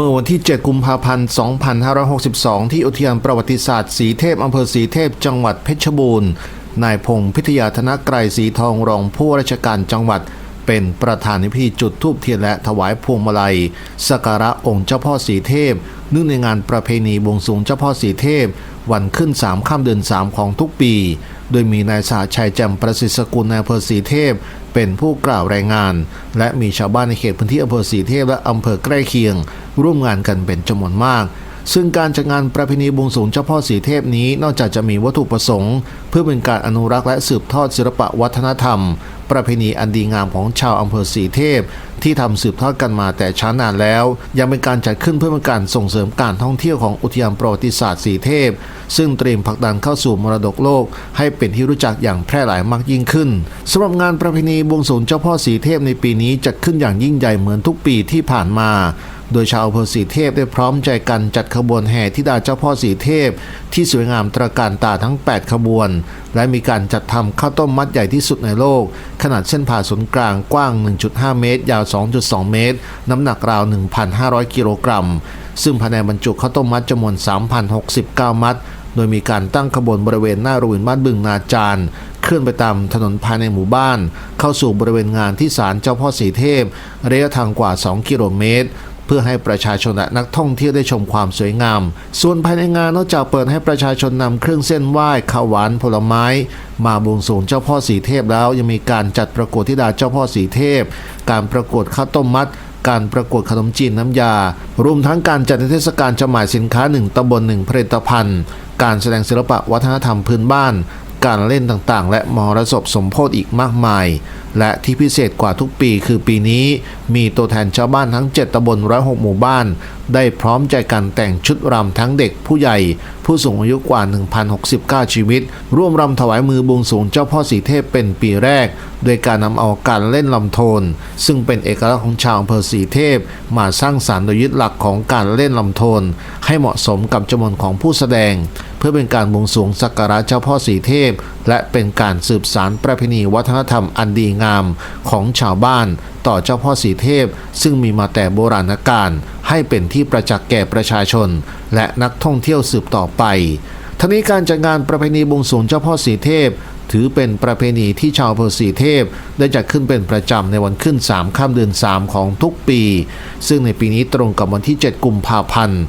เมื่อวันที่ 7 กุมภาพันธ์ 2562 ที่อุทยานประวัติศาสตร์สีเทพอำเภอสีเทพ จังหวัดเพชรบูรณ์ นายพงศ์พิทยาธนกรสีทองรองผู้ราชการจังหวัด เป็นประธานในพิธีจุดธูปเทียนและถวายพวงมาลัยสักการะองค์เจ้าพ่อสีเทพเนื่องในงานประเพณีบวงสรวงเจ้าพ่อสีเทพ วันขึ้น3ค่ำเดือน 3 ของทุกปี โดยมีนายสาชัยแจำประสิทธิ์สกุลนายอำเภอสีเทพ เป็นผู้กล่าวรายงาน และมีชาวบ้านในเขตพื้นที่อำเภอสีเทพและอำเภอใกล้เคียงร่วมงานกันเป็นจำนวนมาก ซึ่งการจัดงานประเพณีบวงสรวงเจ้าพ่อสีเทพนี้นอกจากจะมีวัตถุประสงค์ เพื่อเป็นการอนุรักษ์และสืบทอดศิลปะวัฒนธรรม ประเพณีอันดีงามของชาวอำเภอสีเทพ ที่ทำสืบทอดกันมาแต่ช้านานแล้ว ยังเป็นการจัดขึ้นเพื่อเป็นการส่งเสริมการท่องเที่ยวของอุทยานประวัติศาสตร์สีเทพ ซึ่งเตรียมผลักดันเข้าสู่มรดกโลก ให้เป็นที่รู้จักอย่างแพร่หลายมากยิ่งขึ้นสำหรับงานประเพณีบวงสรวงเจ้าพ่อสีเทพในปีนี้จัดขึ้นอย่างยิ่งใหญ่เหมือนทุกปีที่ผ่านมา โดยชาวอำเภอสีเทพได้พร้อมใจกันจัดขบวนแห่ทิดาเจ้าพ่อสีเทพ ที่สวยงามตระการตาทั้ง 8 ขบวน และมีการจัดทำข้าวต้มมัดใหญ่ที่สุดในโลก ขนาดเส้นผ่าศูนย์กลางกว้าง 1.5 เมตร ยาว 2.2 เมตร น้ำหนักราว 1,500 กิโลกรัม ซึ่งภายในบรรจุข้าวต้มมัดจำนวน 3,069 มัด โดยมีการตั้งขบวนบริเวณหน้าโรงเรียนบ้านบึงนาจารย์เคลื่อนไปตามถนนภายในหมู่บ้าน เข้าสู่บริเวณงานที่ศาลเจ้าพ่อสีเทพ ระยะทางกว่า 2 กิโลเมตร พื่อให้ประชาชนและนักท่องเที่ยวได้ชมความสวยงาม ส่วนภายในงานนอกจากเปิดให้ประชาชนนำเครื่องเส้นไหว้ข้าวหวานผลไม้ มาบวงสรวงเจ้าพ่อสีเทพแล้วยังมีการจัดประกวดธิดาเจ้าพ่อสีเทพ การประกวดข้าวต้มมัดการประกวดขนมจีนน้ำยา รวมทั้งการจัดนิทศการจำหน่ายสินค้าหนึ่งตำบลหนึ่งผลิตภัณฑ์ การแสดงศิลปะวัฒนธรรมพื้นบ้าน การเล่นต่างๆ และมรสพสมโพธิอีกมากมาย และที่พิเศษกว่าทุกปีคือปีนี้มีตัวแทนชาวบ้านทั้ง 7ตำบล106 หมู่บ้าน ได้พร้อมใจกันแต่งชุดรำทั้งเด็กผู้ใหญ่ ผู้สูงอายุกว่า 1,069 ชีวิต ร่วมรำถวายมือบวงสรวงเจ้าพ่อสีเทพเป็นปีแรก โดยการนำเอาการเล่นลำโทน ซึ่งเป็นเอกลักษณ์ของชาวอำเภอสีเทพ มาสร้างสารรค์โดยยึดหลักของการเล่นลำโทน ให้เหมาะสมกับจำนวนของผู้แสดง เพื่อเป็นการบวงสรวงสักการะเจ้าพ่อสีเทพ และเป็นการสืบสารประเพณีวัฒนธรรมอันดีงามของชาวบ้าน ต่อเจ้าพ่อสีเทพ ซึ่งมีมาแต่โบราณกาล ให้เป็นที่ประจักษ์แก่ประชาชน และนักท่องเที่ยวสืบต่อไปทั้งนี้การจัดงานประเพณีบวงสรวงเจ้าพ่อสีเทพ ถือเป็นประเพณีที่ชาวอำเภอสีเทพ ได้จัดขึ้นเป็นประจำในวันขึ้น 3 ค่ำเดือน 3 ของทุกปี ซึ่งในปีนี้ตรงกับวันที่ 7 กุมภาพันธ์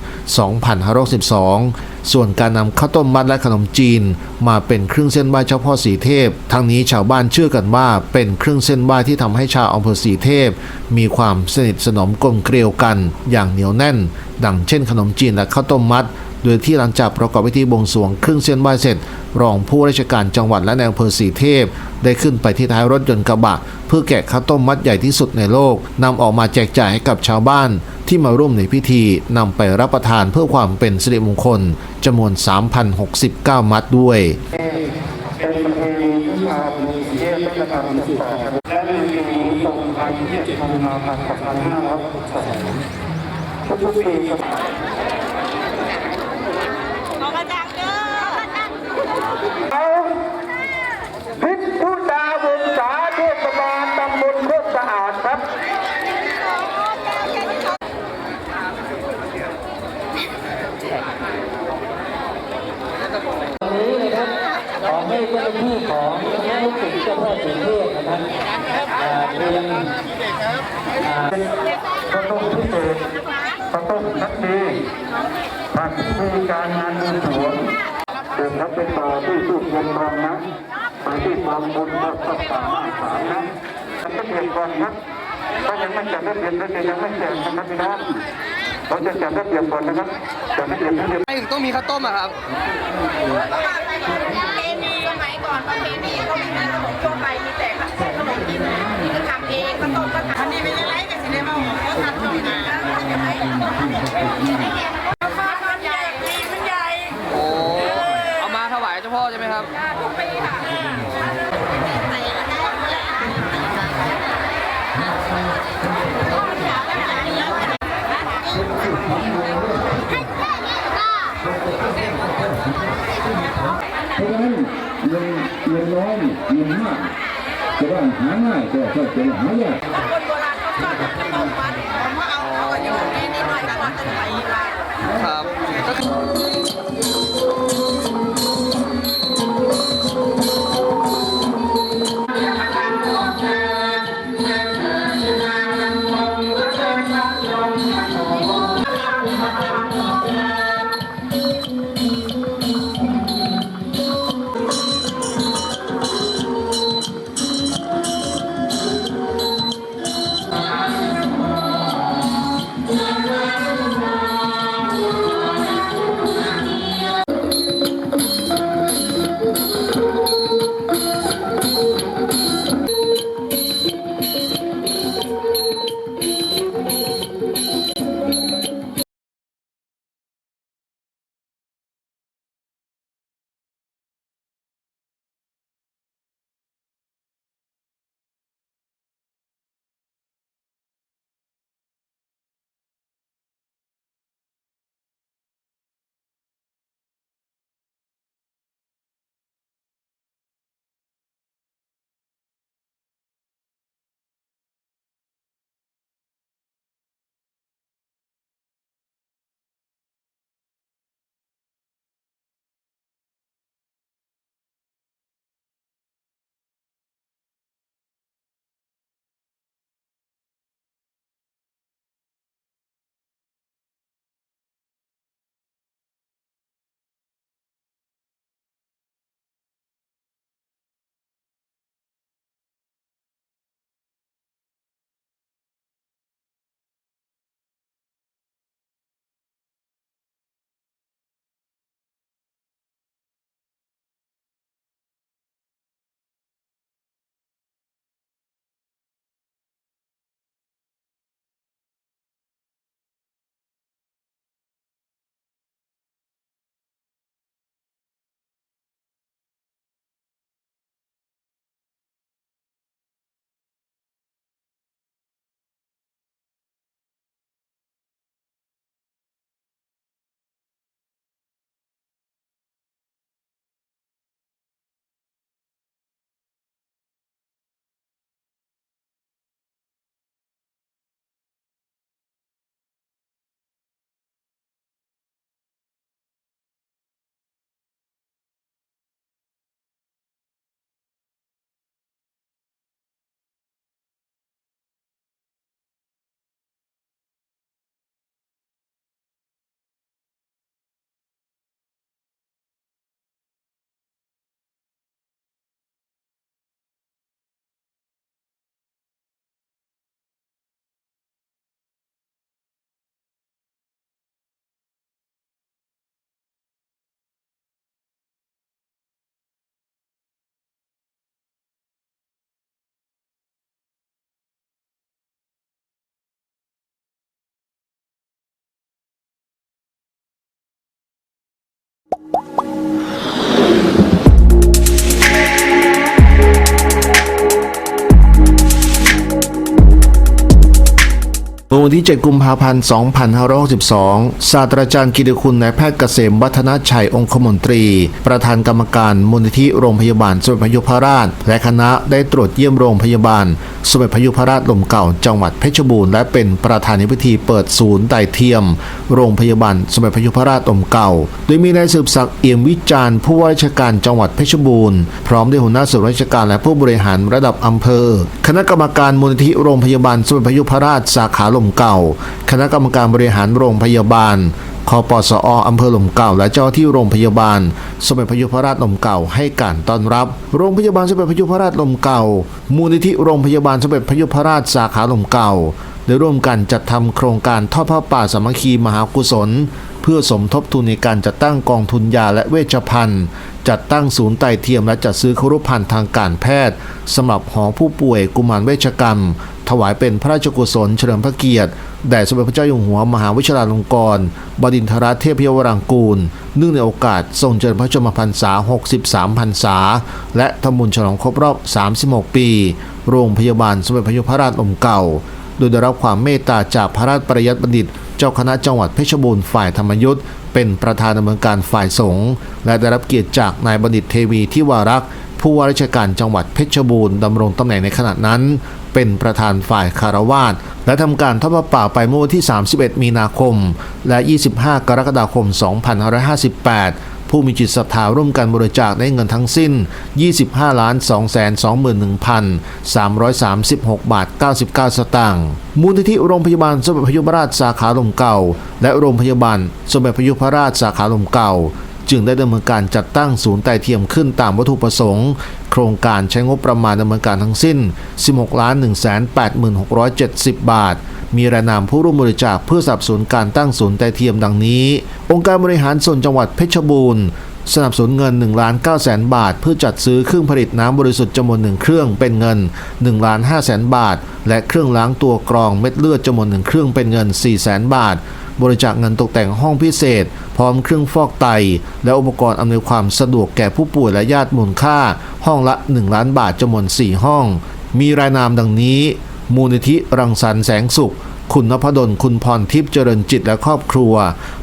2562 ส่วนการนำข้าวต้มมัดและขนมจีน มาเป็นเครื่องเส้นไหว้เจ้าพ่อสีเทพ ทั้งนี้ชาวบ้านเชื่อกันว่า เป็นเครื่องเส้นไหว้ที่ทำให้ชาวอำเภอสีเทพ มีความสนิทสนมกลมเกลียวกัน อย่างเหนียวแน่น ดังเช่นขนมจีนและข้าวต้มมัด โดยที่หลังจากประกอบพิธีบวงสรวงเครื่องเส้นไหว้เสร็จ รองผู้ราชการจังหวัดและนอำเภอสีเทพ ได้ขึ้นไปที่ท้ายรถยนต์กระบะ เพื่อแกะข้าวต้มมัดใหญ่ที่สุดในโลกนำออกมาแจกจ่ายให้กับชาวบ้าน ที่มาร่วมในพิธีนำไปรับประทานเพื่อความเป็นสิริมงคลจำนวน 3,069 มัดด้วยเป็นประเพณีที่ชาวมีเทพได้กระทำสืบต่อและในปีนี้ตรงกันที่7กุมภาพันธ์2562ทุกปีครับ ออกมาจากเด้อ เอาพิษผู้ดาวงศาเทศบาลตำบลโคกสะอาดครับ วันนี้นะครับขอให้เจ้าหน้าที่ของคณะลูกศิษย์เจ้าพ่อสีเทพนะครับอ่าเตรียมอ่าวต้มพิเศษพระต้มทักดีผ่านพิธีการงานบุญสวงเดินทับเป็นต่อที่สุดเงินทองนะไปที่ความบุญพระสัตตามาสามนะมันก็เปลี่ยนก่อนครับถ้ายังไม่จัดระเบียบระเบียบยังไม่แจกนะครับพี่น้องเราจะจัดระเบียบก่อนนะครับจัดระเบียบระเบียบไม่ถึงต้องมีข้าวต้มอะครับประเพณีสมัยก่อนประเพณี มันใหญ่ดีมันใหญ่โอ้เอามาถวายเจ้าพ่อใช่ไหมครับ ทุกปีค่ะเพราะฉะนั้นเงินเงินน้อยเงินมากจะว่าหาง่ายก็ก็จะหายากคนโบราณเขาชอบขนมมัดเขาเอาเอาอยู่ในนิดหน่อยตลอด ค วันที่ 7 กุมภาพันธ์ 2562ศาสตราจารย์กิติคุณนายแพทย์เกษมวัฒนชัยองคมนตรี ประธานกรรมการมูลนิธิโรงพยาบาลสมเด็จพระยุพราช และคณะได้ตรวจเยี่ยมโรงพยาบาลสมเด็จพระยุพราชลมเก่าจังหวัดเพชรบูรณ์และเป็นประธานในพิธีเปิดศูนย์ไต่เทียม โรงพยาบาลสมเด็จพระยุพราชลมเก่า โดยมีนายสืบศักดิ์เอี่ยมวิจารณ์ผู้ว่าราชการจังหวัดเพชรบูรณ์พร้อมด้วยหัวหน้าส่วนราชการและผู้บริหารระดับอำเภอ คณะกรรมการมูลนิธิโรงพยาบาลสมเด็จพระยุพราชสาขาลมเก่า คณะกรรมการบริหารโรงพยาบาลคอปสออำเภอหลมเก่า และเจ้าที่โรงพยาบาล สมเด็จพระยุพราชลมเก่าให้การต้อนรับ โรงพยาบาลสมเด็จพระยุพราชลมเก่า มูลนิธิโรงพยาบาลสมเด็จพระยุพราชสาขาลมเก่าได้ร่วมกันจัดทำโครงการทอดผ้าป่าสามัคคีมหากุศล เพื่อสมทบทุนในการจัดตั้งกองทุนยาและเวชภัณฑ์ จัดตั้งศูนย์ไตเทียมและจัดซื้อครุภัณฑ์ทางการแพทย์สำหรับหอผู้ป่วยกุมารเวชกรรม ถวายเป็นพระราชกุศลเฉลิมพระเกียรติแด่สมเด็จพระเจ้าอยู่หัวมหาวิชาลงกรณ์บดินทรเทพยวรังกูล เนื่องในโอกาสทรงเจริญพระชนมพรรษา 63 พรรษา และทำบุญฉลองครบรอบ 36 ปี โรงพยาบาลสมเด็จพระยุพราชลมเก่า โดยได้รับความเมตตาจากพระราชปริยัติบัณฑิต เจ้าคณะจังหวัดเพชรบูรณ์ฝ่ายธรรมยุทธ์เป็นประธานดำเนินการฝ่ายสงฆ์และได้รับเกียรติจากนายบัณฑิตเทวีที่วารักษ์ผู้ว่าราชการจังหวัดเพชรบูรณ์ดำรงตำแหน่งในขณะนั้น เป็นประธานฝ่ายคารวาสและทำการทอดพระป่าไปเมื่อวันที่ 31 มีนาคม และ 25 กรกฎาคม 2558 ผู้มีจิตศรัทธาร่วมกันบริจาคได้เงินทั้งสิ้น 25ล้าน221,336 บาท 99 สตางค์มูลนิธิโรงพยาบาลสมเด็จพยุพราชสาขาลมเก่า และโรงพยาบาลสมเด็จพยุพราชสาขาลมเก่า จึงได้ดำเนินการจัดตั้งศูนย์ไต่เทียมขึ้นตามวัตถุประสงค์ โครงการใช้งบประมาณดำเนินการทั้งสิ้น 16ล้าน18670 บาท มีรายนามผู้ร่วมบริจาคเพื่อสนับสนุนการตั้งศูนย์ไต่เทียมดังนี้ องค์การบริหารส่วนจังหวัดเพชรบูรณ์สนับสนุนเงิน1ล้าน9แสนบาท เพื่อจัดซื้อเครื่องผลิตน้ำบริสุทธิ์จำนวนหนึ่งเครื่องเป็นเงิน1ล้าน5แสนบาท และเครื่องล้างตัวกรองเม็ดเลือดจำนวนหนึ่งเครื่องเป็นเงิน4แสนบาท บริจาคเงินตกแต่งห้องพิเศษ พร้อมเครื่องฟอกไต และอุปกรณ์อำนวยความสะดวกแก่ผู้ป่วยและญาติมูลค่า ห้องละ 1 ล้านบาทจำนวน 4 ห้อง มีรายนามดังนี้ มูลนิธิรังสรรค์แสงสุข คุณนพดลคุณพรทิพย์เจริญจิตและครอบครัว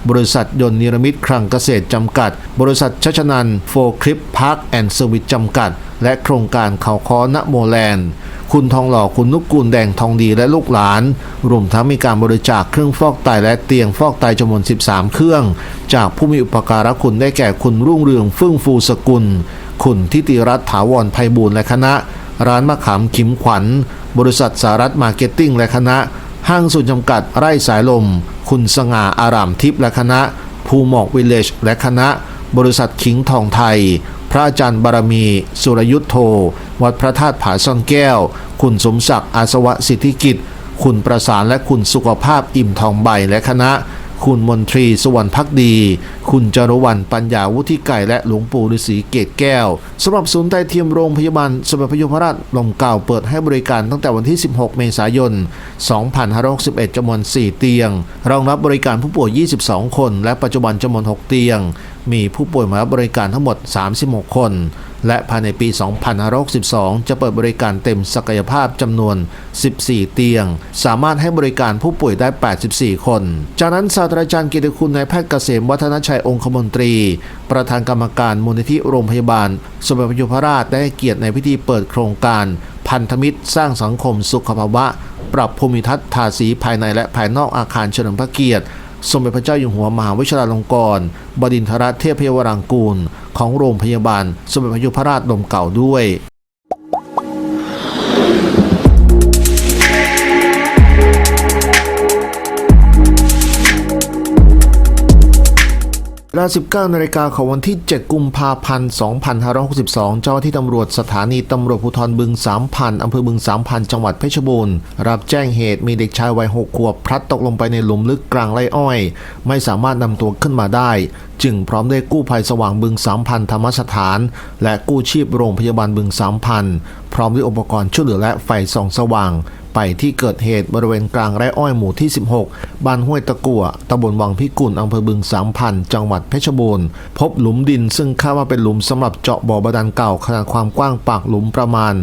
บริษัทยนต์นิรมิตคลังเกษตรจำกัด บริษัทชัชนันโฟคลิปพาร์คแอนด์เซอร์วิสจำกัด และโครงการเขาค้อนโมแลนด์คุณทองหล่อคุณนุกกูลแดงทองดีและลูกหลาน รวมทั้งมีการบริจาคเครื่องฟอกไตและเตียงฟอกไตจำนวน 13 เครื่อง จากผู้มีอุปการะคุณได้แก่คุณรุ่งเรืองฟึ่งฟูสกุล คุณทิติรัตน์ถาวรไพบูลย์และคณะ ร้านมะขามขิมขวัญ บริษัทสารัฐมาร์เก็ตติ้งและคณะ ห้างส่วนจำกัดไร่สายลม คุณสง่าอารามทิพย์และคณะ ภูหมอกวิลเลจและคณะ บริษัทขิงทองไทย พระอาจารย์บารมี สุรยุทธโธ วัดพระธาตุผาซ่องแก้ว คุณสมศักดิ์อาสวะสิทธิกิจ คุณประสานและคุณสุขภาพอิ่มทองใบและคณะ คุณมนตรีสวรรณพักดี คุณจารวันปัญญาวุฒิไก่และหลวงปู่ฤาษีเกตแก้วสำหรับศูนย์ไตเทียมโรงพยาบาลสมเด็จพระยุพราชลมเก่าเปิดให้บริการตั้งแต่วันที่ 16 เมษายน 2561จำนวน 4 เตียง รองรับบริการผู้ป่วย 22 คน และปัจจุบันจำนวน 6 เตียง มีผู้ป่วยมารับบริการทั้งหมด 36 คน และภายในปี 2562 จะเปิดบริการเต็มศักยภาพจำนวน 14 เตียง สามารถให้บริการผู้ป่วยได้ 84 คน จากนั้นศาสตราจารย์กิติคุณนายแพทย์เกษมวัฒนชัยองคมนตรี ประธานกรรมการมูลนิธิโรงพยาบาล สมเด็จพระยุพราชได้เกียรติในพิธีเปิดโครงการ พันธมิตรสร้างสังคมสุขภาวะ ปรับภูมิทัศน์ทาสีภายในและภายนอกอาคารเฉลิมพระเกียรติ สมเด็จพระเจ้าอยู่หัวมหาวิชาลงกรณบดินทรเทพยวรางกูล ของโรงพยาบาล สมเด็จพระยุพราชลมเก่าด้วย เวลา 19นาฬิกาของวันที่ 7 กุมภาพันธ์ 2562 เจ้าที่ตำรวจสถานีตำรวจภูธรบึงสามพันอำเภอบึงสามพันจังหวัดเพชรบูรณ์ รับแจ้งเหตุมีเด็กชายวัย 6 ขวบ พลัดตกลงไปในหลุมลึกกลางไร่อ้อย ไม่สามารถนำตัวขึ้นมาได้ จึงพร้อมด้วยกู้ภัยสว่างบึงสามพันธรรมสถาน และกู้ชีพโรงพยาบาลบึงสามพันพร้อมด้วยอุปกรณ์ช่วยเหลือและไฟส่องสว่าง ไปที่เกิดเหตุบริเวณกลางไร่อ้อยหมู่ที่ 16 บ้านห้วยตะกั่วตำบลวังพิกุลอำเภอบึงสามพันจังหวัดเพชรบูรณ์ พบหลุมดินซึ่งคาดว่าเป็นหลุมสำหรับเจาะบ่อบาดาลเก่าขนาดความกว้างปากหลุมประมาณ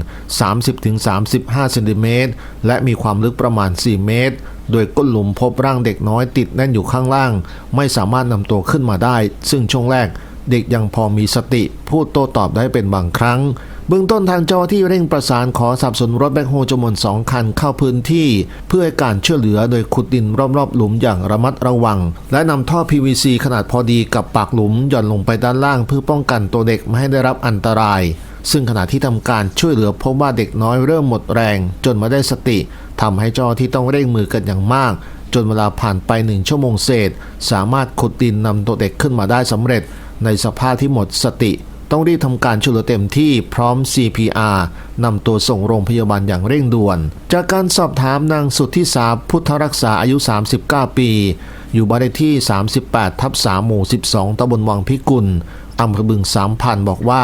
30-35เซนติเมตรและมีความลึกประมาณ 4 เมตรโดยก้นหลุมพบร่างเด็กน้อยติดแน่นอยู่ข้างล่าง ไม่สามารถนำตัวขึ้นมาได้ ซึ่งช่วงแรกเด็กยังพอมีสติ พูดโต้ตอบได้เป็นบางครั้ง เบื้องต้นทางเจ้าหน้าที่เร่งประสานขอสับสนรถแบ็คโฮจำนวนสองคันเข้าพื้นที่ เพื่อให้การช่วยเหลือโดยขุดดินรอบๆหลุมอย่างระมัดระวัง และนำท่อ PVC ขนาดพอดีกับปากหลุมหย่อนลงไปด้านล่าง เพื่อป้องกันตัวเด็กไม่ให้ได้รับอันตราย ซึ่งขณะที่ทำการช่วยเหลือพบว่าเด็กน้อยเริ่มหมดแรง จนมาได้สติทำให้เจ้าหน้าที่ต้องเร่งมือกันอย่างมาก จนเวลาผ่านไปหนึ่งชั่วโมงเศษ สามารถขุดดินนำตัวเด็กขึ้นมาได้สำเร็จ ในสภาพที่หมดสติ ต้องรีบทำการช่วยเหลือเต็มที่พร้อม CPR นำตัวส่งโรงพยาบาลอย่างเร่งด่วน จากการสอบถามนางสุทธิสาพุทธรักษาอายุ 39 ปี อยู่บ้านเลขที่ 38 ทับ3หมู่ 12ตำบลวังพิกุลอำเภอบึงสามพันบอกว่า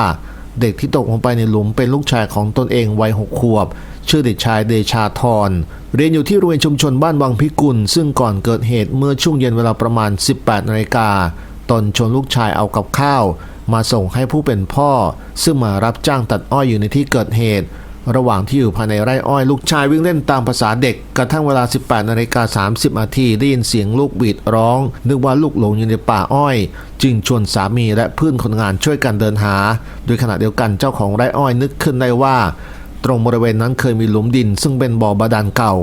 เด็กที่ตกลงไปในหลุมเป็นลูกชายของตนเองวัย6ขวบ ชื่อเด็กชายเดชาธรเรียนอยู่ที่โรงเรียนชุมชนบ้านวังพิกุล ซึ่งก่อนเกิดเหตุเมื่อช่วงเย็นเวลาประมาณ 18นาฬิกา ตนชวนลูกชายเอากับข้าว มาส่งให้ผู้เป็นพ่อ ซึ่งมารับจ้างตัดอ้อยอยู่ในที่เกิดเหตุ ระหว่างที่อยู่ภายในไร่อ้อยลูกชายวิ่งเล่นตามภาษาเด็ก กระทั่งเวลา 18นาฬิกา30นาทีได้ยินเสียงลูกบีดร้อง นึกว่าลูกหลงอยู่ในป่าอ้อย จึงชวนสามีและเพื่อนคนงานช่วยกันเดินหา โดยขณะเดียวกันเจ้าของไร่อ้อยนึกขึ้นได้ว่าตรงบริเวณนั้นเคยมีหลุมดิน ซึ่งเป็นบ่อบาดาลเก่า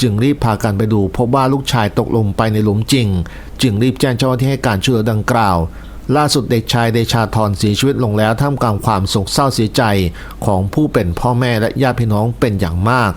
จึงรีบพากันไปดูพบว่าลูกชายตกลงไปในหลุมจริง จึงรีบแจ้งเจ้าหน้าที่ให้การช่วยเหลือดังกล่าว ล่าสุดเด็กชายเดชาธรเสียชีวิตลงแล้วท่ามกลางความโศกเศร้าเสียใจของผู้เป็นพ่อแม่และญาติพี่น้องเป็นอย่างมาก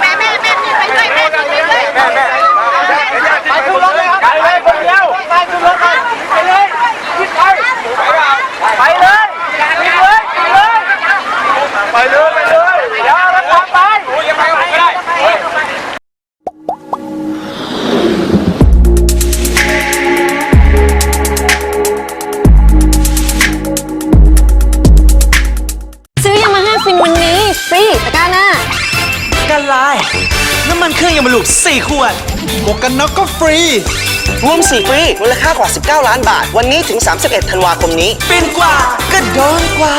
แม่แม่แม่ไปด้วยแม่ไปด้วยแม่แม่ไปขึ้นรถเลยครับไปเลยคนเดียวไปขึ้นรถ เครื่องยามาลูก 4 ขวด หมวกกันน็อกก็ฟรี รวม4ฟรีมูลค่ากว่า 19 ล้านบาท วันนี้ถึง 31 ธันวาคมนี้ เป็นกว่าก็โดนกว่า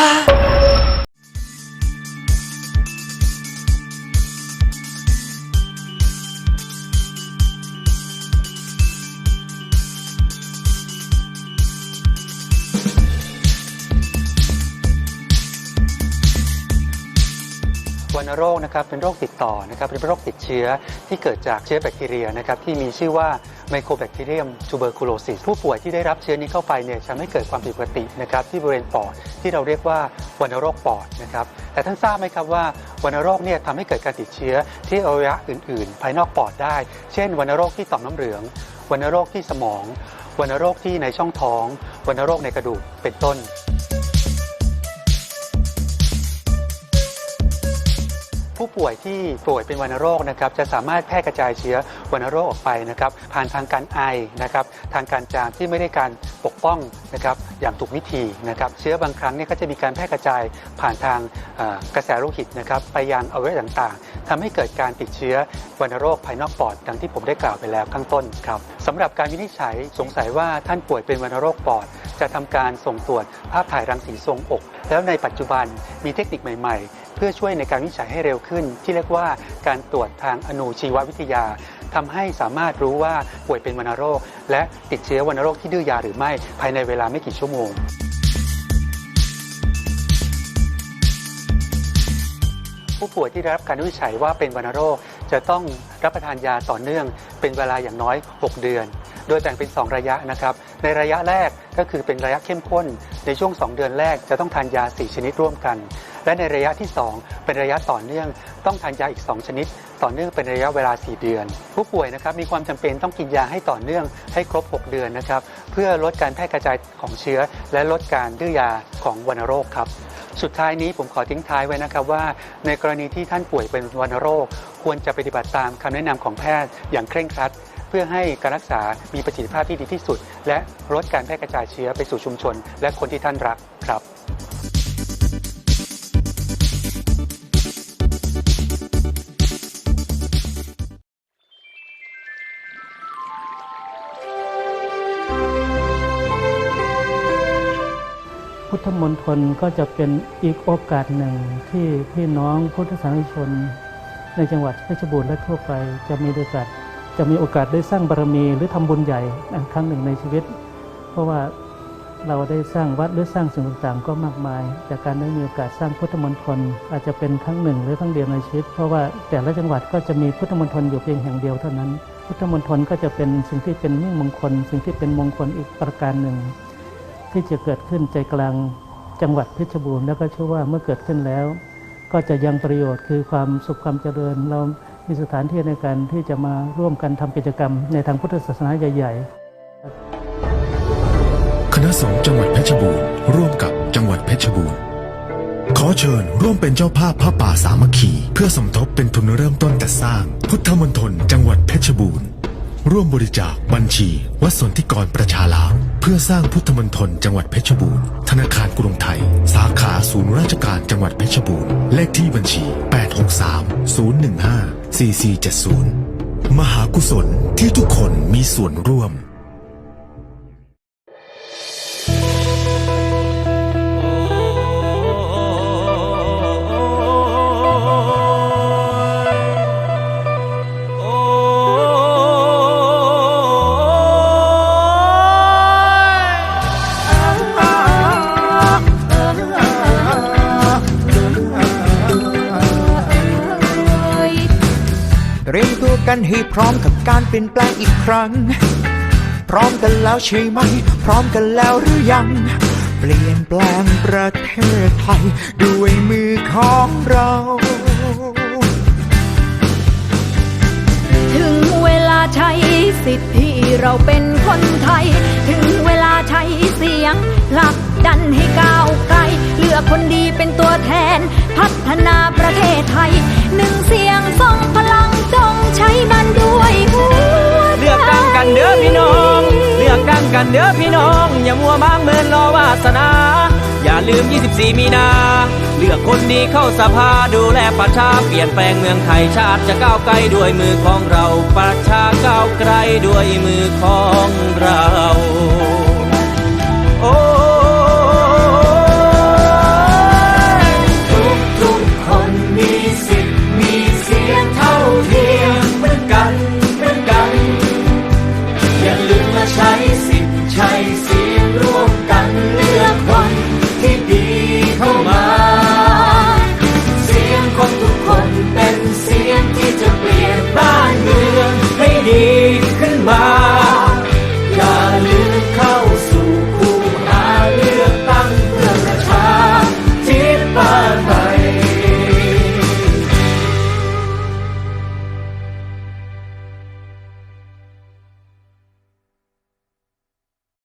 โรคนะครับเป็นโรคติดต่อนะครับเป็นโรคติดเชื้อที่เกิดจากเชื้อแบคทีเรียนะครับที่มีชื่อว่าไมโครแบคทีเรียมทูเบอร์คูโลซิสผู้ป่วยที่ได้รับเชื้อนี้เข้าไปเนี่ยจะไม่เกิดความผิดปกตินะครับที่บริเวณปอดที่เราเรียกว่าวัณโรคปอดนะครับแต่ท่านทราบไหมครับว่าวัณโรคเนี่ยทำให้เกิดการติดเชื้อที่อวัยวะอื่น ๆ ภายนอกปอดได้ เช่นวัณโรคที่ต่อมน้ำเหลืองวัณโรคที่สมองวัณโรคที่ในช่องท้องวัณโรคในกระดูกเป็นต้น ป่วยที่ป่วยเป็นวัณโรคนะครับจะสามารถแพร่กระจายเชื้อวัณโรคออกไปนะครับผ่านทางการไอนะครับทางการจามที่ไม่ได้การปกป้องนะครับอย่างถูกวิธีนะครับเชื้อบางครั้งเนี่ยก็จะมีการแพร่กระจายผ่านทางกระแสโลหิตนะครับไปยังอวัยวะต่างๆทำให้เกิดการติดเชื้อวัณโรคภายนอกปอดดังที่ผมได้กล่าวไปแล้วข้างต้นครับสำหรับการวินิจฉัยสงสัยว่าท่านป่วยเป็นวัณโรคปอด จะทำการส่งตรวจภาพถ่ายรังสีทรงอก แล้วในปัจจุบันมีเทคนิคใหม่ ๆ พื่อช่วยในการวิจัยให้เร็วขึ้น ที่เรียกว่าการตรวจทางอนูชีววิทยาทำให้สามารถรู้ว่าป่วยเป็นวัณโรค และติดเชื้อวัณโรคที่ดื้อยาหรือไม่ภายในเวลาไม่กี่ชั่วโมงผู้ป่วยที่ได้รับการวิจัยว่าเป็นวัณโรค จะต้องรับประทานยาต่อเนื่องเป็นเวลาอย่างน้อย 6 เดือน โดยแบ่งเป็น 2 ระยะนะครับ ในระยะแรกก็คือเป็นระยะเข้มข้น ในช่วง 2 เดือนแรกจะต้องทานยา 4 ชนิดร่วมกัน และในระยะที่ 2 เป็นระยะต่อเนื่อง ต้องทานยาอีก 2 ชนิด ต่อเนื่องเป็นระยะเวลา 4 เดือน ผู้ป่วยนะครับมีความจำเป็นต้องกินยาให้ต่อเนื่องให้ครบ 6 เดือนนะครับเพื่อลดการแพร่กระจายของเชื้อ และลดการดื้อยาของวัณโรคครับสุดท้ายนี้ผมขอทิ้งท้ายไว้นะครับว่า ในกรณีที่ท่านป่วยเป็นวัณโรค ควรจะปฏิบัติตามคำแนะนำของแพทย์อย่างเคร่งครัด เพื่อให้การรักษามีประสิทธิภาพที่ดีที่สุด และลดการแพร่กระจายเชื้อไปสู่ชุมชน และคนที่ท่านรักครับพุทธมณฑลก็จะเป็นอีกโอกาสหนึ่งที่พี่น้องพุทธศาสนิกชน ในจังหวัดเพชรบูรณ์และทั่วไปจะมีโอกาส จะมีโอกาสได้สร้างบารมีหรือทำบุญใหญ่ครั้งหนึ่งในชีวิต เพราะว่าเราได้สร้างวัดหรือสร้างสิ่งต่างๆ ก็มากมาย จากการได้มีโอกาสสร้างพุทธมณฑลอาจจะเป็นครั้งหนึ่งหรือครั้งเดียวในชีวิต เพราะว่าแต่ละจังหวัดก็จะมีพุทธมณฑลอยู่เพียงแห่งเดียวเท่านั้น พุทธมณฑลก็จะเป็นสิ่งที่เป็นมิ่งมงคล สิ่งที่เป็นมงคลอีกประการหนึ่ง ที่จะเกิดขึ้นใจกลางจังหวัดเพชรบูรณ์แล้วก็เชื่อว่าเมื่อเกิดขึ้นแล้ว ก็จะยังประโยชน์คือความสุขความเจริญเรา มีสถานที่ในการที่จะมาร่วมกันทำกิจกรรม ในทางพุทธศาสนาใหญ่ๆ คณะสงฆ์จังหวัดเพชรบูรณ์ร่วมกับจังหวัดเพชรบูรณ์ขอเชิญร่วมเป็นเจ้าภาพผ้าป่าสามัคคี เพื่อสมทบเป็นทุนเริ่มต้นจัดสร้าง พุทธมณฑลจังหวัดเพชรบูรณ์ ร่วมบริจาคบัญชีวัดสนธิกรประชาลามเพื่อสร้างพุทธมณฑลจังหวัดเพชรบูรณ์ ธนาคารกรุงไทย สาขาศูนย์ราชการจังหวัดเพชรบูรณ์ เลขที่บัญชี 863 015 4470 มหากุศลที่ทุกคนมีส่วนร่วม พร้อมกับการเปลี่ยนแปลงอีกครั้ง พร้อมกันแล้วใช่ไหม พร้อมกันแล้วหรือยัง เปลี่ยนแปลงประเทศไทย ด้วยมือของเรา ถึงเวลาใช้สิทธิ์ที่เราเป็นคนไทย ถึงเวลาใช้เสียงผลักดันให้ก้าวไกล ลือกคนดีเป็นตัวแทน พัฒนาประเทศไทย หนึ่งเสียงทรงพลังจงใช้มันด้วยหัวเลือกตั้งกันเด้อพี่น้อง เลือกตั้งกันเด้อพี่น้อง อย่ามัวมางเมินรอวาสนา อย่าลืม 24 มีนา เลือกคนดีเข้าสภาดูแลประชาเปลี่ยนแปลงเมืองไทยชาติจะก้าวไกลด้วยมือของเรา ประชาก้าวไกลด้วยมือของเรา